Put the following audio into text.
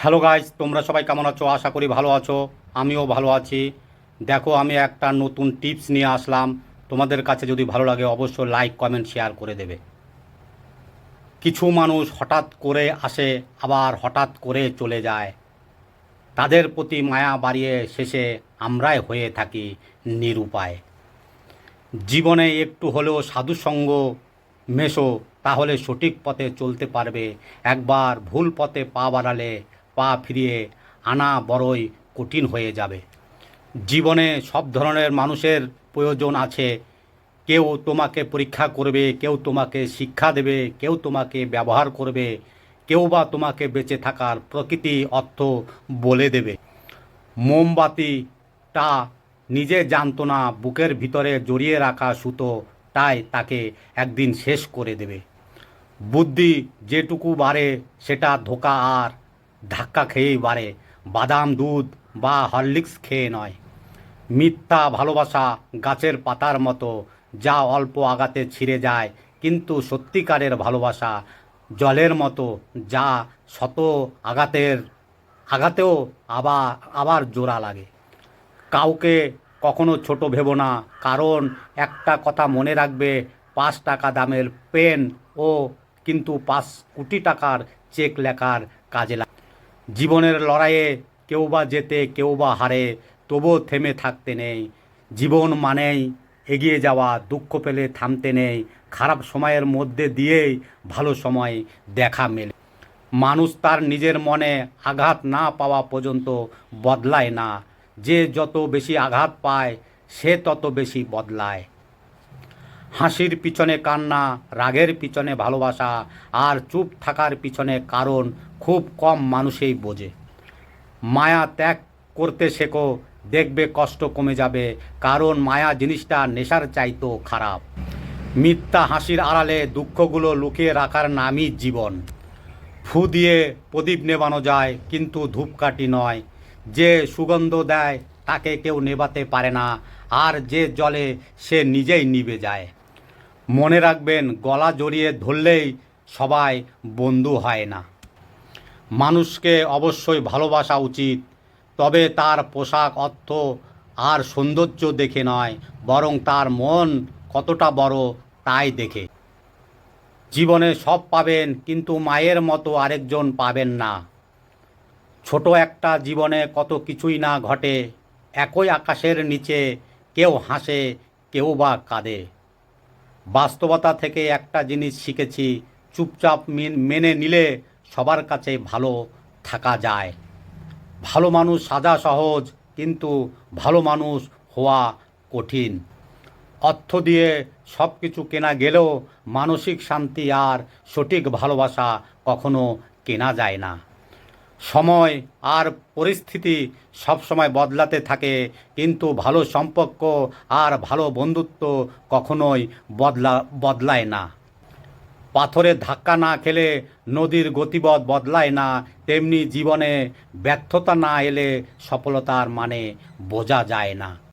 Hello guys তোমরা সবাই কেমন আছো? আশা করি ভালো আছো। আমিও ভালো আছি। দেখো, আমি একটা নতুন টিপস নিয়ে আসলাম। তোমাদের কাছে যদি ভালো লাগে, অবশ্যই লাইক, কমেন্ট, শেয়ার করে দেবে। কিছু মানুষ হঠাৎ করে আসে, আবার হঠাৎ করে চলে যায়। তাদের প্রতি মায়া বাড়িয়ে শেষে আমরাই হয়ে থাকি নিরুপায়। জীবনে একটু হলেও সাধুসঙ্গ মেশো, তাহলে সঠিক পথে চলতে পারবে। একবার ভুল পথে পা বাড়ালে পা ফিরিয়ে আনা বড়ই কঠিন হয়ে যাবে। জীবনে সব ধরনের মানুষের প্রয়োজন আছে। কেউ তোমাকে পরীক্ষা করবে, কেউ তোমাকে শিক্ষা দেবে, কেউ তোমাকে ব্যবহার করবে, কেউ বা তোমাকে বেঁচে থাকার প্রকৃতি অর্থ বলে দেবে। মোমবাতিটা নিজে জানতো না, বুকের ভিতরে জড়িয়ে রাখা সুতো তাই তাকে একদিন শেষ করে দেবে। বুদ্ধি যেটুকু বাড়ে সেটা ধোকা আর ধাক্কা খেয়েই বাড়ে। বাদাম, দুধ বা হরলিক্স খেয়ে নয়। মিথ্যা ভালোবাসা গাছের পাতার মতো যা অল্প আঘাতে ছিঁড়ে যায়, কিন্তু সত্যিকারের ভালোবাসা জলের মতো যা শত আঘাতের, আঘাতেও আবার আবার জোড়া লাগে। কাউকে কখনো ছোট ভেবো না, কারণ একটা কথা মনে রাখবে, পাঁচ টাকা দামের পেন ও কিন্তু পাঁচ কোটি টাকার চেক লেখার কাজে জীবনের লড়াইয়ে কেউ বা জেতে, কেউ বা হারে, তবুও থেমে থাকতে নেই। জীবন মানেই এগিয়ে যাওয়া, দুঃখ পেলে থামতে নেই। খারাপ সময়ের মধ্যে দিয়েই ভালো সময় দেখা মেলে। মানুষ তার নিজের মনে আঘাত না পাওয়া পর্যন্ত বদলায় না। যে যত বেশি আঘাত পায়, সে তত বেশি বদলায়। হাসির পিছনে কান্না, রাগের পিছনে ভালোবাসা আর চুপ থাকার পিছনে কারণ খুব কম মানুষেই বোঝে। মায়া ত্যাগ করতে শেখো, দেখবে কষ্ট কমে যাবে, কারণ মায়া জিনিসটা নেশার চাইতো খারাপ। মিথ্যা হাসির আড়ালে দুঃখগুলো লুকিয়ে রাখার নামই জীবন। ফু দিয়ে প্রদীপ নেবানো যায়, কিন্তু ধূপকাঠি নয়। যে সুগন্ধ দেয়, তাকে কেউ নেবাতে পারে না। আর যে জলে সে নিজেই নিভে যায়। মনে রাখবেন, গলা জড়িয়ে ধরলেই সবাই বন্ধু হয় না। মানুষকে অবশ্যই ভালোবাসা উচিত, তবে তার পোশাক, অর্থ আর সৌন্দর্য দেখে নয়, বরং তার মন কতটা বড় তাই দেখে। জীবনে সব পাবেন, কিন্তু মায়ের মতো আরেকজন পাবেন না। ছোট একটা জীবনে কত কিছুই না ঘটে, একই আকাশের নিচে কেউ হাসে, কেউ বা কাঁদে। বাস্তবতা থেকে একটা জিনিস শিখেছি, চুপচাপ মেনে নিলে সবার কাছে ভালো থাকা যায়। ভালো মানুষ সাজা সহজ, কিন্তু ভালো মানুষ হওয়া কঠিন। অর্থ দিয়ে সব কিছু কেনা গেলেও মানসিক শান্তি আর সঠিক ভালোবাসা কখনো কেনা যায় না। সময় আর পরিস্থিতি সবসময় বদলাতে থাকে, কিন্তু ভালো সম্পর্ক আর ভালো বন্ধুত্ব কখনোই বদলা, বদলায় না। পাথরে ধাক্কা না খেলে নদীর গতিপথ বদলায় না, তেমনি জীবনে ব্যর্থতা না এলে সফলতার মানে বোঝা যায় না।